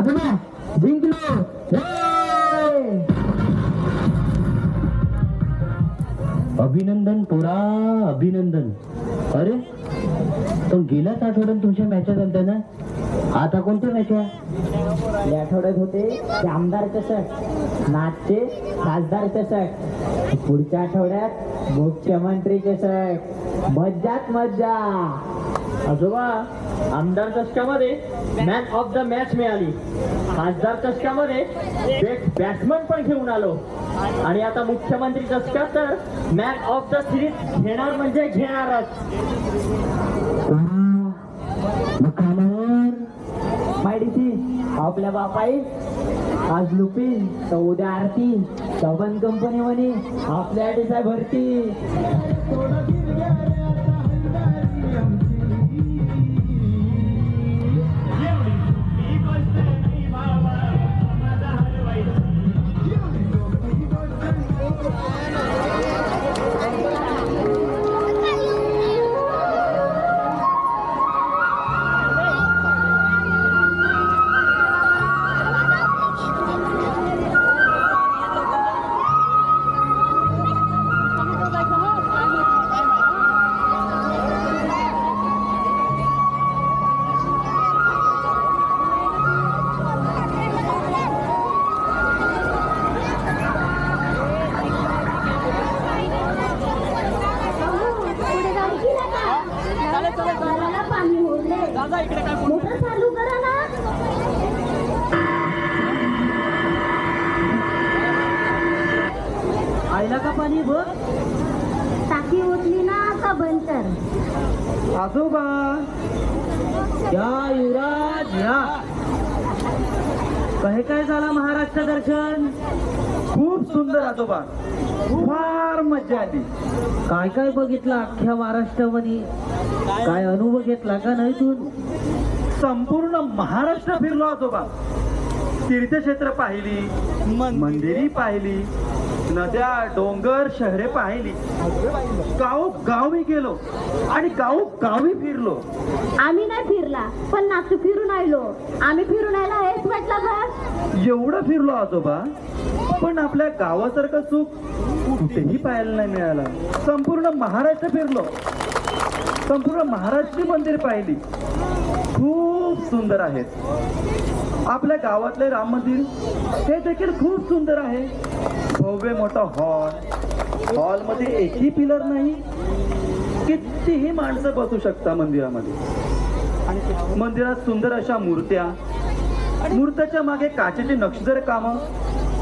आजोबा जिंकलो. अभिनंदन पोरा अभिनंदन. अरे पण गेल्याच आठवड्यात तुमच्या मॅचेस होत्या ना? आता कोणत्या मॅच आहे या आठवड्यात होते ते आमदार चषक नाचचे खासदार चषक पुढच्या आठवड्यात मुख्यमंत्री चषक मज्जाच मज्जा. आजोबा आमदार चषकामध्ये मॅन ऑफ द मॅच मिळाली. खासदार चषकामध्ये बेस्ट बॅट्समन पण घेऊन आलो. आणि आता मुख्यमंत्री चषका तर मॅन ऑफ द सिरीज घेणार म्हणजे घेणारच. माहिती आपल्या बापाई आज लुपिन तर उद्या आरती चव्हाण कंपनी म्हणे आपल्या साहेब भरती. कर आजोबा या युवराज या. काय काय झाला महाराष्ट्र दर्शन? खूप सुंदर आजोबा. फार मजा आली. काय काय बघितलं अख्ख्या महाराष्ट्रामध्ये? काय अनुभव घेतला का नाही तू? संपूर्ण महाराष्ट्र फिरलो आजोबा. तीर्थक्षेत्र पाहिली मंदिरी पाहिली. नद्या डोंगर शहरे पाहिली. गाव गावी गेलो आणि गाव गावी फिरलो. आम्ही नाही फिरला पण नाचू फिरून आलो. आम्ही फिरून आयला हेच म्हटलं बघ एवढं फिरलो आजोबा पण आपल्या गावासारखं सुख कुठेही पाहायला नाही मिळालं. संपूर्ण महाराष्ट्र फिरलो. संपूर्ण महाराष्ट्री मंदिर पाहिली. खूप सुंदर आहेत आपल्या गावातले राम मंदिर हे देखील खूप सुंदर आहे. भव्य मोठा हॉल. हॉलमध्ये एकही पिलर नाही. कितीही माणसं बसू शकता मंदिरामध्ये. मंदिरात सुंदर अशा मूर्त्या. मूर्त्याच्या मागे काचेचे नक्षीदार काम.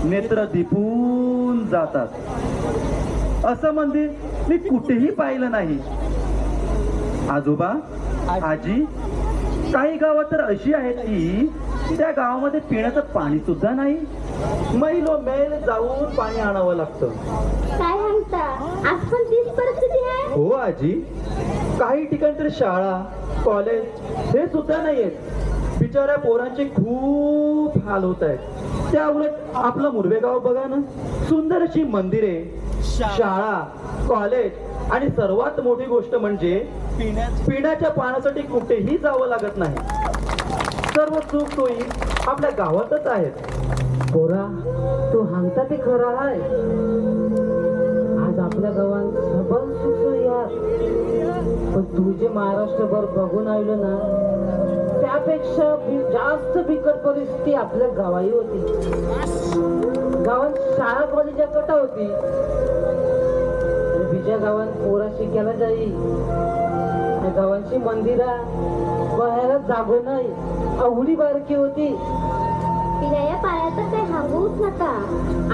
नेत्र दिपून जातात. असं मंदिर मी कुठेही पाहिलं नाही. आजोबा आजी काही गावात तर अशी आहेत की त्या गावामध्ये पिण्याचं पाणी सुद्धा नाही. मैलो मैल जाऊन पाणी आणावं लागतं. काय सांगता आज पण तीच परिस्थिती आहे? हो आजी. काही ठिकाणी तर शाळा कॉलेज हे सुद्धा नाही आहेत बिचाऱ्या पोरांचे खूप हाल होत आहेत. त्या उलट आपलं मुरबेगाव बघा ना. सुंदर अशी मंदिरे शाळा कॉलेज आणि सर्वात मोठी गोष्ट म्हणजे पिण्याच्या पाण्यासाठी कुठेही जावं लागत नाही. सर्व सुख सोयी आपल्या गावातच आहेत. पोरा तू हांगता ते खरं आहे आज आपल्या गावात सबल सुसुयात पण तू जे महाराष्ट्रभर बघून आलो ना त्यापेक्षा जास्त बिकट परिस्थिती आपल्या गावाही होती. गावात शाळा कॉलेज कटा होती. बिजा गावात पोरा शिकायला जाई. त्या गावांची मंदिरा बाहेर जागो नाही. अवडी बारकी होती. पिण्याच्या पाण्याचं काही सांगूच नका.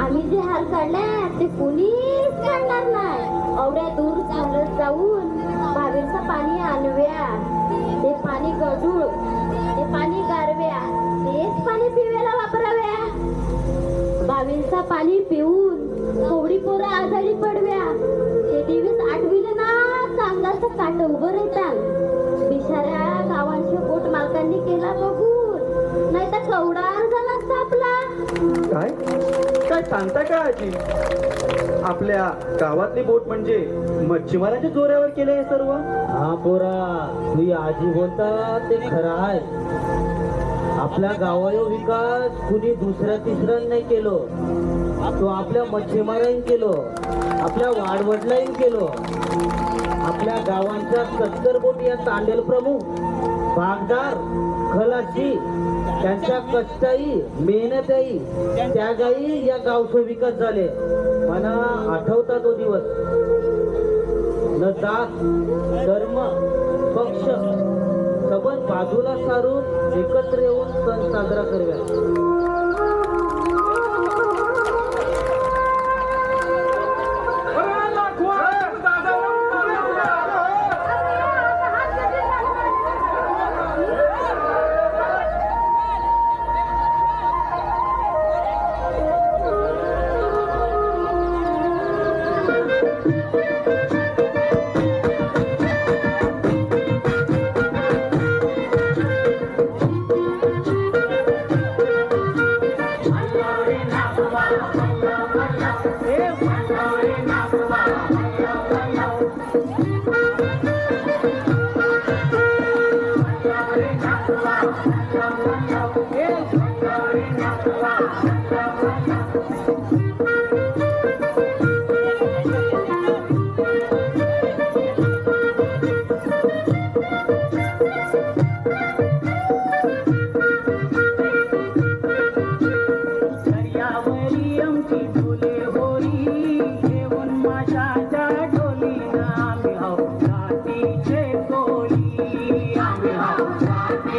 आम्ही जे हाल काढले ते कुणीच काढणार नाही. एवढ्या दूर चालत जाऊन बाहेरचं पाणी आणव्या ते पाणी गढूळ ते पाणी गारव्या तेच पाणी पिवायला वापराव्या बावींचा पाणी पिऊन कोवडी पोरं आजारी पडव्या. ते दिवस आठविले ना चांगलाच काट उभं राहतात बिचाऱ्या गावांचे बोट मालकांनी केला बघून. नाही तर कवडा काय? काय सांगता का आजी? आपल्या गावातली बोट म्हणजे मच्छीमारांच्या जोऱ्यावर केले हे सर्व? हा पोरा तुझी आजी बोलता ते खरं आहे. आपल्या गावायो विकास कुणी दुसऱ्या तिसऱ्यान नाही केलो. तो आपल्या मच्छीमारांनी केलो. आपल्या वाडवडलांनी केलो. आपल्या गावांच्या सत्तर कोटी या तांडेल प्रमुख भागदार खलाशी त्यांच्या कष्टाई मेहनतही त्यागाई या गावचा विकास झाले. मला आठवता तो दिवस. न जात धर्म पक्ष सबंध बाजूला सारून एकत्र येऊन सण साजरा करूया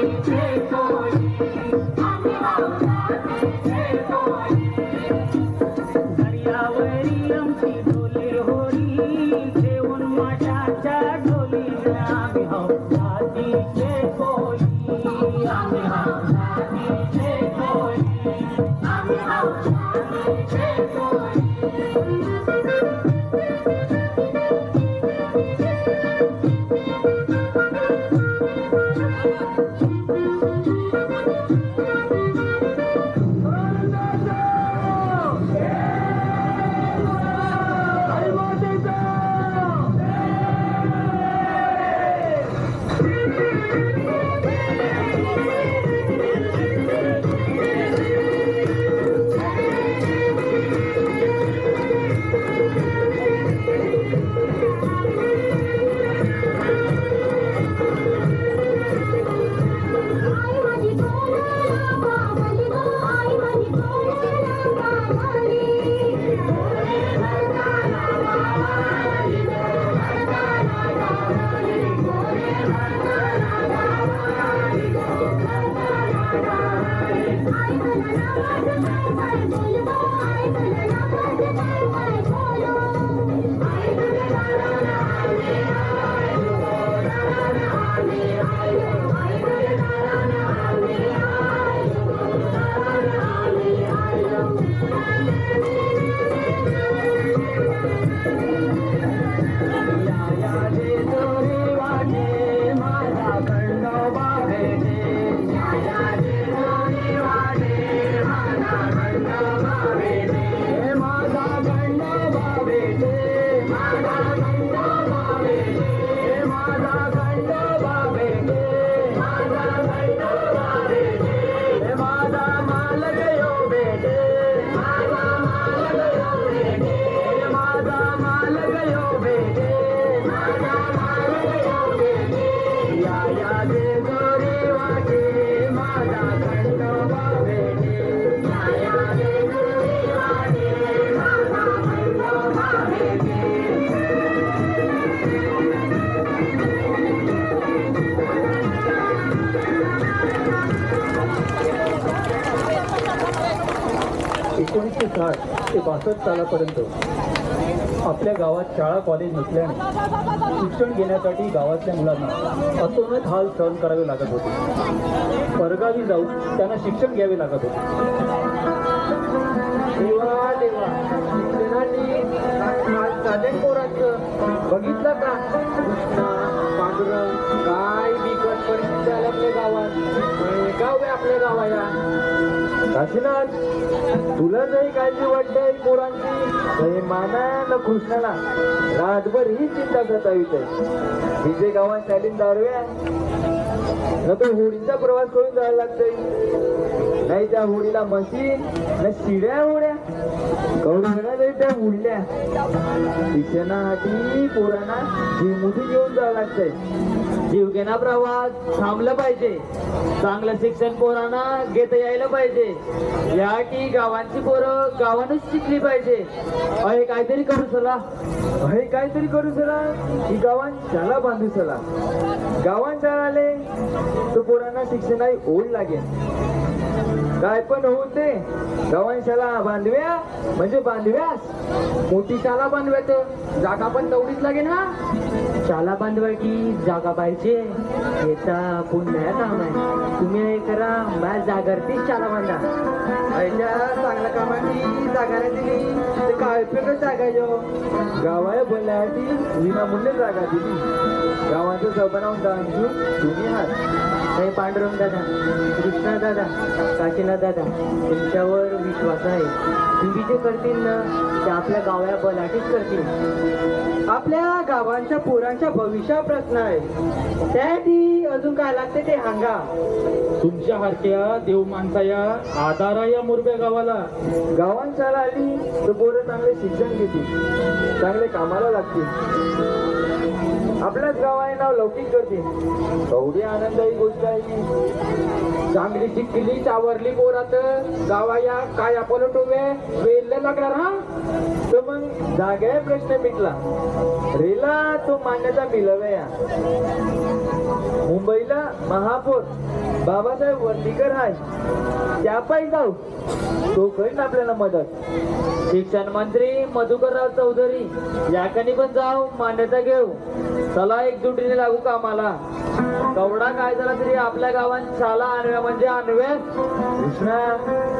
一最棒 एकोणीसशे साठ ते बासष्ट सालापर्यंत? आपल्या गावात शाळा कॉलेज नसल्याने शिक्षण घेण्यासाठी गावातल्या मुलांना अतोनात हाल सहन करावे लागत होते. परगावी जाऊन त्यांना शिक्षण घ्यावे लागत होते. बघितलं का? कृष्णा पांडुरंग काय बिकट आपल्या गावात गाव आहे आपल्या काशीनाथ तुला जरी काळजी वाटते पोरांची तर माना न कृष्णाला रातभर ही चिंता करता येते विजय गावात चालीन दारव्या न तो होडीचा प्रवास करून जायला लागतोय. नाही त्या होडीला मशीन न शिड्या होड्या. कवडी नाही त्या उडल्या शिक्षणासाठी पोरांना जीवमुठी घेऊन जावं लागतंय. जीवघेणा प्रवास थांबलं पाहिजे. चांगलं शिक्षण पोरांना घेता यायला पाहिजे. या की गावांची पोरं गावानच शिकली पाहिजे. अहे काहीतरी करू चला. अहे काहीतरी करू चला. ही गावान शाळा बांधू चला. गावान शाळाले तो पोरांना शिक्षणाची ओढ लागेल. काय पण होऊन ते गावान शाळा बांधव्या म्हणजे बांधव्यास. मोठी शाळा बांधव्या तर जागा पण तेवढीच लागेल ना? शाला बांधवायची जागा पाहिजे. याचा पुण्या काम आहे तुम्ही हे करा माझ्या जागरतीच शाला बांधा. पहिल्या चांगल्या कामाची जागा नाही दिली तर काय उपयोग जागा यो हो. गावाय बोलण्यासाठी विनामूल्य जागा दिली. गावाचं सबनावून दांजून तुम्ही आहात. हे पांडुरंग दादा कृष्णा दादा काशीनाथ दादा तुमच्यावर विश्वास आहे. तुम्ही जे करतील ना ते आपल्या गावाला बलाटीच करतील. आपल्या गावांच्या पोरांच्या भविष्या प्रश्न आहे. त्यासाठी अजून काय लागते ते सांगा. तुमच्या हरक्या देव माणसाया आधारा या मुरब्या गावाला. शाळा आली तर पोरं चांगले शिक्षण घेतील. चांगले कामाला लागतील. आपल्याच गावाने नाव लौकिक करतील एवढी आनंदाची गोष्ट आहे की चांगली शिकली चावरली पोरात. गावाया काय आपण टोवे वेल लागणार हा? तर मग जागे प्रश्न मिटला. रेला तो मान्यता मिळवया. मुंबईला महापौर. बाबासाहेब वर्धीकर आहे त्या पायी जाऊ. तो करीन आपल्याला मदत. शिक्षण मंत्री मधुकरराव चौधरी याकडे पण जाऊ मान्यता घेऊ. चला एकजुटीने लागू कामाला. कवडा काय झाला तरी आपल्या गावात शाला आणव्या म्हणजे आणव्या कृष्णा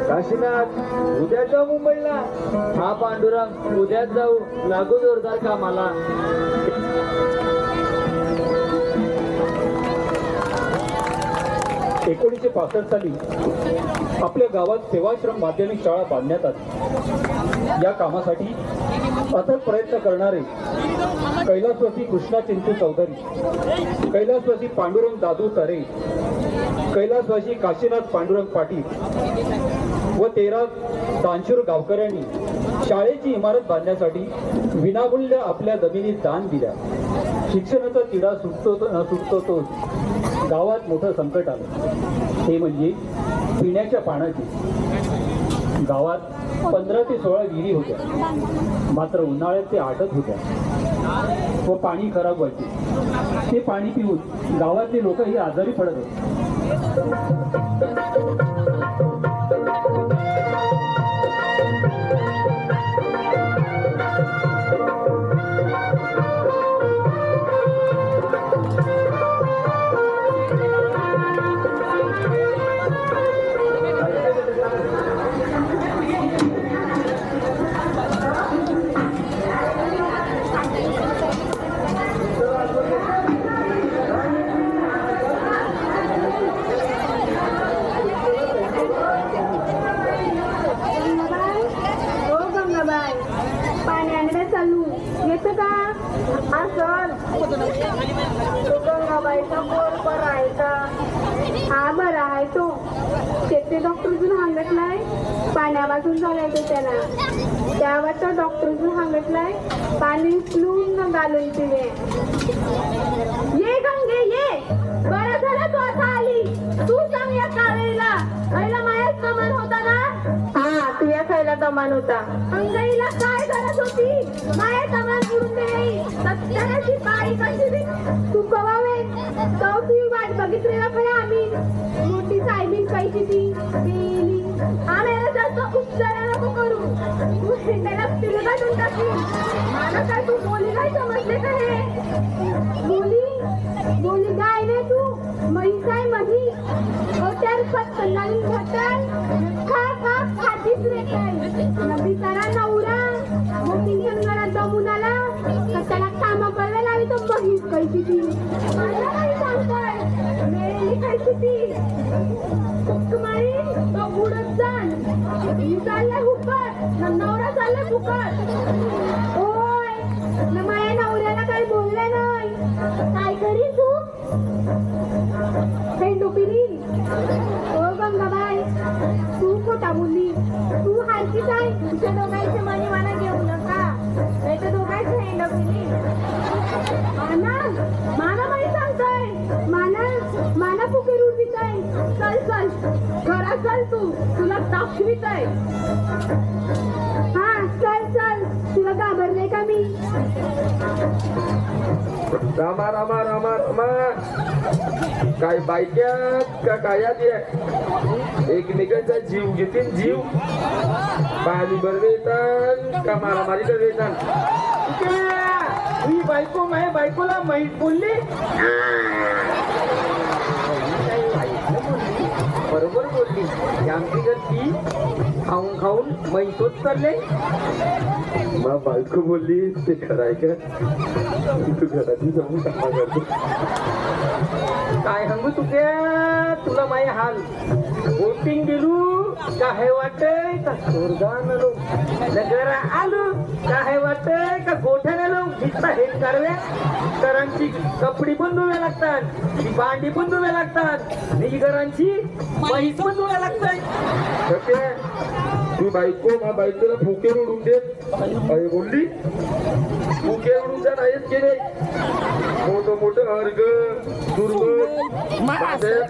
काशीनाथ उद्या जाऊ मुंबईला. हा पांडुरंग उद्याच जाऊ. लागू जोरदार कामाला. एकोणीसशे पासष्ट साली आपल्या गावात सेवाश्रम माध्यमिक शाळा बांधण्यात आली. या कामासाठी अथक प्रयत्न करणारे कैलासवासी कृष्णा चिंतू चौधरी कैलासवासी पांडुरंग दादू तरे कैलासवासी काशीनाथ पांडुरंग पाटील व तेरा दानशूर गावकऱ्यांनी शाळेची इमारत बांधण्यासाठी विनामूल्य आपल्या जमिनीत दान दिल्या. शिक्षणाचा तिढा सुटतो न सुटतो तो गावात मोठं संकट आलं. ते म्हणजे पिण्याच्या पाण्याची. गावात पंधरा ते सोळा विहिरी होत्या. मात्र उन्हाळ्यात ते आटत होत्या. व पाणी खराब व्हायचे. ते पाणी पिऊन गावातले लोकही आजारी पडत होते. न घालून पिणे तुझ्या खायला होता. अंगाईला काय गरज होती? माया कमान पुरून गेली. सत्याची बाई कशी बी तू कवावे तो तुझी वाट बघितलेला खरं आम्ही. मोठी सायबीन पाहिजे ती गेली. आम्हाला जास्त उपचारा नको करू. तू त्याला पिलगाटून टाकली. मला काय तू बोली काय समजले का हे बोली बोली गाय रे तू म्हैस मधी होत्यार होत्यार खा खा खातीच रे काय नबी तारा नवरा मोठी घरात दमून आला काम करायला लावी तो म्हैस कैची ती मला काय सांगताय मेलेली ती कुमारी तो उडत जाण चाललाय नवरा चाललाय फुकट न माझ्या नवऱ्याला काही बोलले नाही. काय करी तू? पेंडू पिली ओ गंगाबाई तू खोटा बोलली. तू हारकीच आहे. तुझ्या दोघांचे मनी मला घेऊ नका. नाही तर दोघांचे हेंड पिली माना माना बाई सांगतोय. माना माना फुके उठीत आहे चल चल. घरात चल तू. तुला दाखवीत आहे हा चल. चल तुला घाबरले का मी? रामा रामा रामा रामा. काय बायक्यात का कायात आहे एकमेकांचा जीव घेतील जीव. पाणी बरं येतात का मारामारी कर येतात ही बायको माझ्या बायकोला माहीत बोलली? बरोबर बोलली. ही आमची घरची खाऊन खाऊन मैसोच चालले. मग बायको बोलली ते खराय का? तू घरातही जाऊन कामा करतो काय सांगू तुझ्या तुला माय हाल. बोटिंग गेलो काय वाटतंय? का सोरगान आलो? नगर आलो? काय वाटतंय का गोठ्यान आलो नुसता हे करांची कपडी पण धुव्या लागतात भांडी पण धुव्या लागतात ही घरांची म्हैस पण धुव्या लागतात. तू बायको मा बायकोला फुके उडून देत. बोलली फुके उडून द्या नाहीच केले मोठं मोठं अर्ग दुर्ग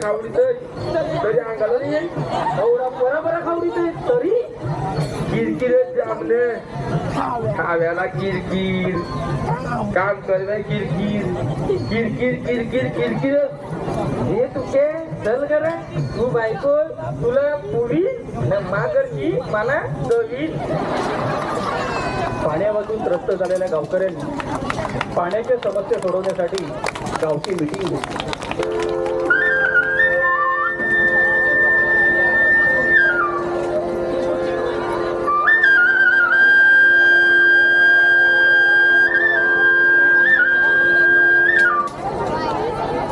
खावडीत तरी अंगाला नाही एवढा बरोबर खावडीत तरी किरकिर जामले खाव्याला किरकिर. काम करण्या किरकिर. किरकिर किरकिर किरकिर. हे तुके चल कर तू बायको तुला पुढी मागरची मला दवी पाण्यापासून त्रस्त झालेल्या गावकऱ्यांनी पाण्याच्या समस्या सोडवण्यासाठी गावची मिटिंग घेतली.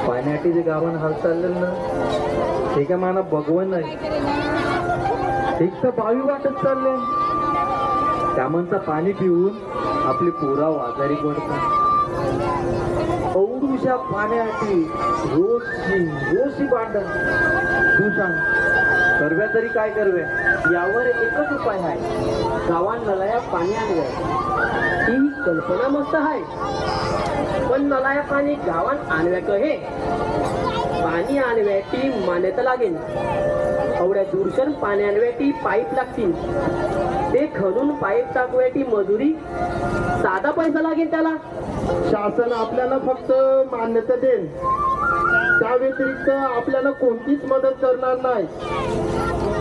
पाण्याटी जे गावान हाल चाललेलं ना ते काय मला भगवण नाही. ठीक तर बावी वाटत चालले त्यामनचं पाणी पिऊन आपली पोरा आजारी पडतात. औडूशा पाण्यासाठी रोजची रोजची भांडण. तू सांग करव्या तरी काय करव्या यावर एकच उपाय आहे. गावात नलाया पाणी आणव्या ही कल्पना मस्त आहे. पण नळाया पाणी गावात आणव्या कहे पाणी आणव्याची मान्यता लागेल. एवढ्या दूरशन पाणी आणव्याची पाईप लागतील. खणून पाईप टाकव्याची मजुरी. साधा पैसा लागेल त्याला. शासन आपल्याला फक्त मान्यता देईल. त्या व्यतिरिक्त आपल्याला कोणतीच मदत करणार नाही.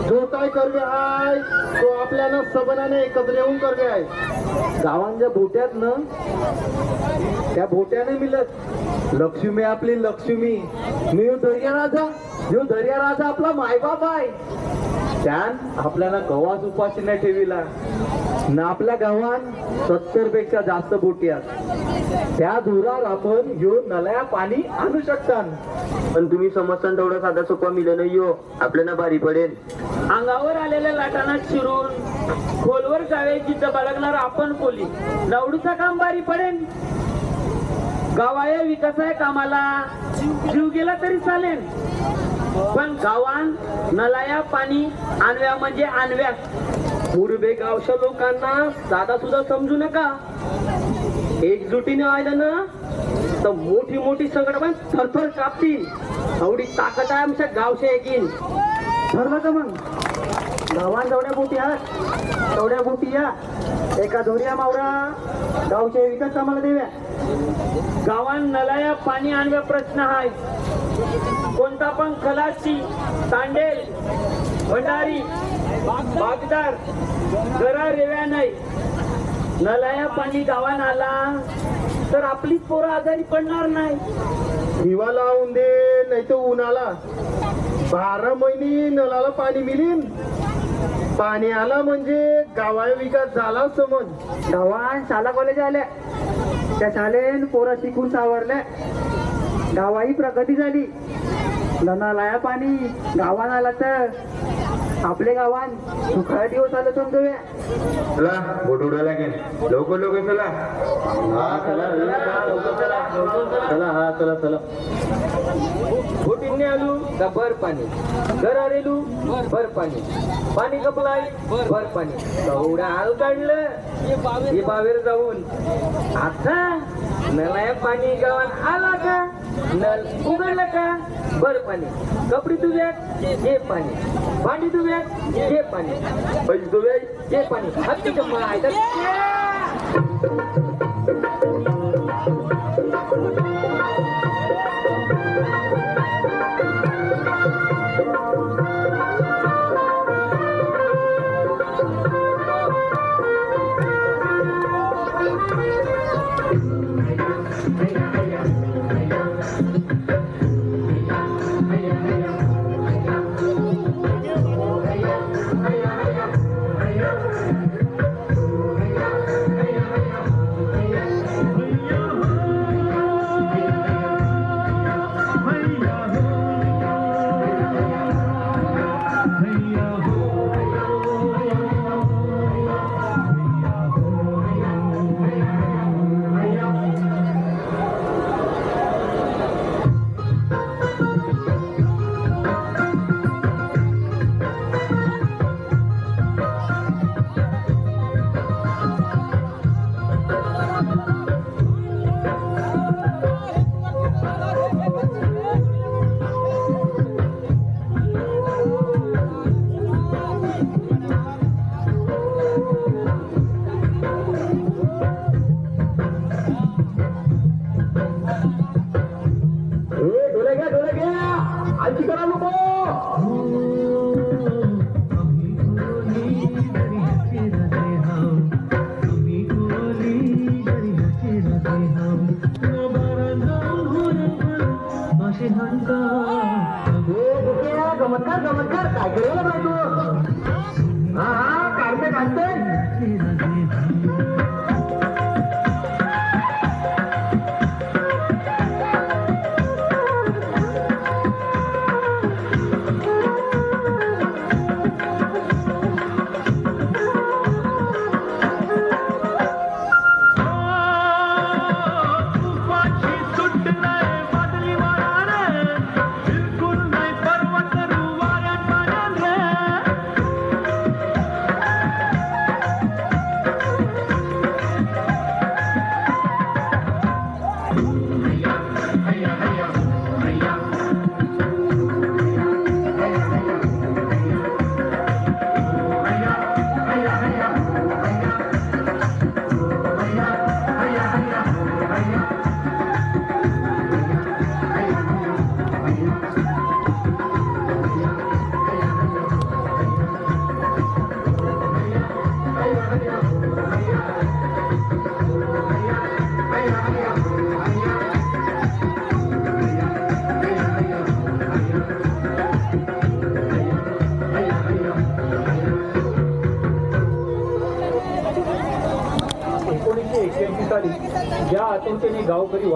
जो काय कर्वे आहे तो आपल्याला सबनाने एकत्र येऊन कर्वे आहे गावांच्या भोट्यात ना त्या भोट्याने मिळत लक्ष्मी आपली लक्ष्मी. मी दर्या राजा. ह्यो दर्या राजा आपला मायबाप आहे त्यान आपल्याला गव्हाच उपाशी नाही ठेविला. ना आपल्या गावात सत्तरपेक्षा जास्त बोटी आहेत. त्या धुरात आपण ह्यो नलया पाणी आणू शकतात. पण तुम्ही समजता तेवढा साधा सोपा मिळेल नाही हो आपल्याला भारी पडेल. अंगावर आलेल्या लाटांना शिरून खोलवर जावे जिथं बाळगणार आपण कोली नवडूचा काम बारी पडेल. गावाया विकासाच्या कामाला जीव गेला तरी चालेल. पण गावान नलाया पाणी आणव्या म्हणजे आणव्या. मुरबे गावच्या लोकांना साधा सुद्धा समजू नका. एकजुटीने आलं ना तर मोठी मोठी सगळं पण थरथर कापतील. एवढी ताकद आहे आमच्या गावच्या एकीन. ठरलं का मग? गावान जेवढ्या बोटी आहात तेवढ्या बोटी या. एका धोरिया मावरा गावच्या विकास आम्हाला देव्या गावान नलाया पाणी आणव्या प्रश्न आहे कोणता पण खलासी तांडेल भंडारी बागदार घरा रेव्या नाही. नलाया पाणी गावात आला तर आपलीच पोरं आजारी पडणार नाही. हिवा लावून दे नाही तर उन्हाला. बारा महिने नळाला पाणी मिळीन पाणी आला म्हणजे गावा विकास झाला समज गावात शाळा कॉलेज आल्या. त्या शाळेन पोरं शिकून सावरल्या. गावाही प्रगती झाली. ननालाया पाणी गावान आला तर. आपल्या गावान सुखाळा दिवस आलं समजूया चला बोट उडायला लागेल. लवकर लवकर चला. चला चला हा चला चला. बोटीने आलू. का भर पाणी? घर आलेलू. भर पाणी. पाणी कपलाय. भर पाणी. एवढं हाल काढलं. हे बाहेर जाऊन. आता नळाया पाणी गावात आला का? नल उघडलं का? भर पाणी. कपडे धुव्यात हे पाणी. भांडी धुव्यात हे पाणी. पैसे धुव्यात? हे पाणी. हत्ती जमा डोळे चमत्कार काय करायला पाहिजे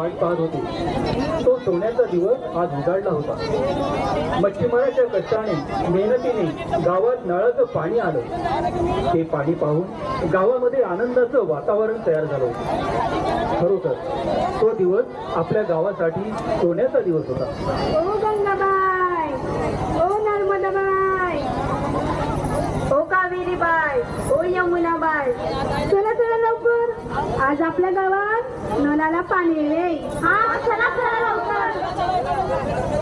वाट पाहत होती. तो सोन्याचा दिवस आज उजाडला होता. मच्छीमाराच्या कष्टाने मेहनतीने गावात नळाचं पाणी आलं. ते पाणी पाहून गावामध्ये आनंदाचं वातावरण तयार झालं होतं. खरोखर तो दिवस आपल्या गावासाठी सोन्याचा दिवस होता. ओ गंगाबाई ओ कावेरीबाई ओ यमुनाबाई चला आज आपल्या गावात नळाला पाणी येईल हा चला चला लवकर.